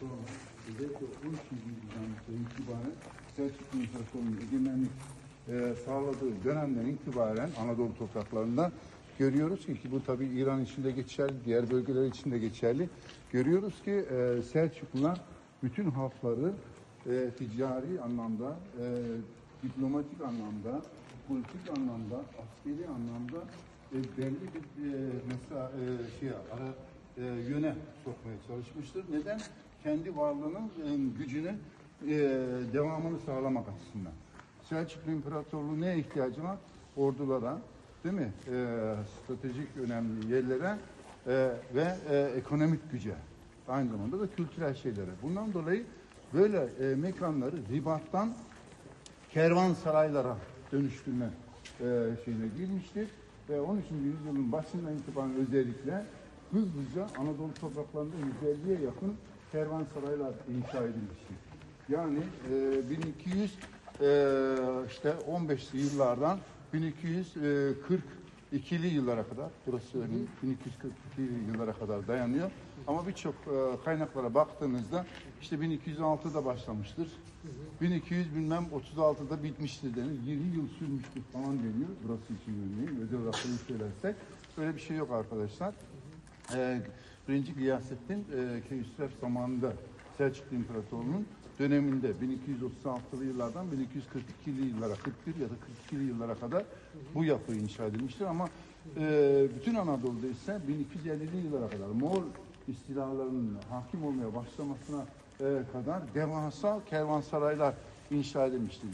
sonra özellikle 13. yüzyıldan itibaren Selçuklu İmparatorluğu'nun egemenlik e, sağladığı dönemden itibaren Anadolu topraklarında görüyoruz ki, ki bu tabi İran için de geçerli, diğer bölgeler için de geçerli. Görüyoruz ki e, Selçuklular bütün halkları e, ticari anlamda, e, diplomatik anlamda, politik anlamda, askeri anlamda e, belli bir e, mesela e, şey ara e, yöne sokmaya çalışmıştır. Neden? Kendi varlığının e, gücünün e, devamını sağlamak açısından. Selçuklu İmparatorluğu neye ihtiyacı var? Ordulara, değil mi? E, stratejik önemli yerlere e, ve e, ekonomik güce. Aynı zamanda da kültürel şeylere. Bundan dolayı böyle e, mekanları ribattan kervansaraylara dönüştürme e, şeyine girmiştir. Ve 13. yüzyılın başından itibaren özellikle hızlıca Anadolu topraklarında 150'ye yakın kervansaraylar inşa edilmiştir. Yani e, 1200 e, işte 15'li yıllardan 1242'li yıllara kadar burası hani 1242 yıllara kadar dayanıyor. Ama birçok e, kaynaklara baktığınızda işte 1206'da başlamıştır. 1200 bilmem 36'da bitmiştir denir. 20 yıl sürmüştür falan deniyor. Burası için örneğin özel rakamı söylersek. Böyle bir şey yok arkadaşlar. Ee, Birinci Gıyasettin e, Keyhüsrev zamanında Selçuklu İmparatorluğu'nun döneminde 1236'lı yıllardan 1242'li yıllara 41 ya da 42'li yıllara kadar bu yapı inşa edilmiştir ama e, bütün Anadolu'da ise 1250'li yıllara kadar Moğol istilalarının hakim olmaya başlamasına e, kadar devasa kervansaraylar inşa edilmiştir.